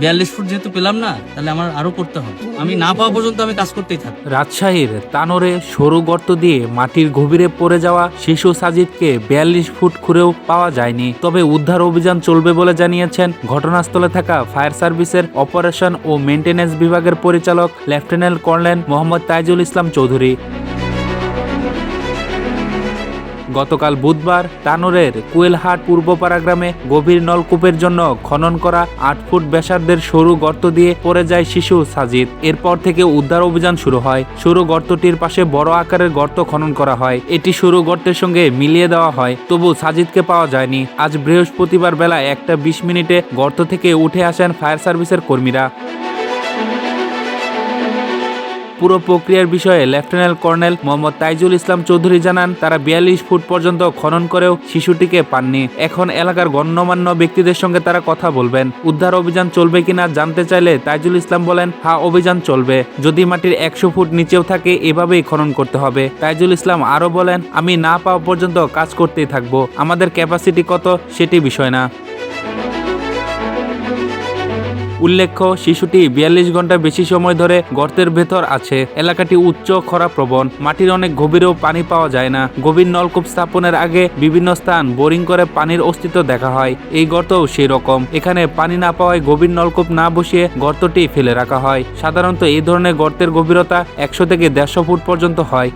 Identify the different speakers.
Speaker 1: বিয়াল্লিশ ফুট যেহেতু পেলাম না, তাহলে আমার আরও করতে হবে। আমি না পাওয়া পর্যন্ত আমি কাজ করতেই থাকব
Speaker 2: রাজশাহীর তানোরে সরু গর্ত দিয়ে মাটির গভীরে পড়ে যাওয়া শিশু সাজিদকে বিয়াল্লিশ ফুট খুঁড়েও পাওয়া যায়নি। তবে উদ্ধার অভিযান চলবে বলে জানিয়েছেন ঘটনাস্থলে থাকা ফায়ার সার্ভিসের অপারেশন ও মেইনটেনেন্স বিভাগের পরিচালক লেফটেন্যান্ট কর্নেল মোহাম্মদ তাইজুল ইসলাম চৌধুরী। গতকাল বুধবার তানোরের কুয়েলহাট পূর্বপাড়া গ্রামে গভীর নলকূপের জন্য খনন করা আট ফুট ব্যাসার্ধের সরু গর্ত দিয়ে পড়ে যায় শিশু সাজিদ। এরপর থেকে উদ্ধার অভিযান শুরু হয়। সরু গর্তটির পাশে বড় আকারের গর্ত খনন করা হয়। এটি সরু গর্তের সঙ্গে মিলিয়ে দেওয়া হয়, তবু সাজিদকে পাওয়া যায়নি। আজ বৃহস্পতিবার বেলা একটা বিশ মিনিটে গর্ত থেকে উঠে আসেন ফায়ার সার্ভিসের কর্মীরা। পুরো প্রক্রিয়ার বিষয়ে লেফটেন্যান্ট কর্নেল মোহাম্মদ তাইজুল ইসলাম চৌধুরী জানান, তারা বিয়াল্লিশ ফুট পর্যন্ত খনন করেও শিশুটিকে পাননি। এখন এলাকার গণ্যমান্য ব্যক্তিদের সঙ্গে তারা কথা বলবেন। উদ্ধার অভিযান চলবে কিনা জানতে চাইলে তাইজুল ইসলাম বলেন, হা, অভিযান চলবে। যদি মাটির একশো ফুট নিচেও থাকে, এভাবেই খনন করতে হবে। তাইজুল ইসলাম আরও বলেন, আমি না পাওয়া পর্যন্ত কাজ করতেই থাকব। আমাদের ক্যাপাসিটি কত, সেটি বিষয় না। উল্লেখ্য, শিশুটি বিয়াল্লিশ ঘণ্টা বেশি সময় ধরে গর্তের ভেতর আছে। এলাকাটি উচ্চ খরা প্রবণ। মাটির অনেক গভীরেও পানি পাওয়া যায় না। গভীর নলকূপ স্থাপনের আগে বিভিন্ন স্থান বোরিং করে পানির অস্তিত্ব দেখা হয়। এই গর্তও সেই রকম এখানে পানি না পাওয়ায় গভীর নলকূপ না বসিয়ে গর্তটি ফেলে রাখা হয়। সাধারণত এই ধরনের গর্তের গভীরতা একশো থেকে দেড়শো ফুট পর্যন্ত হয়।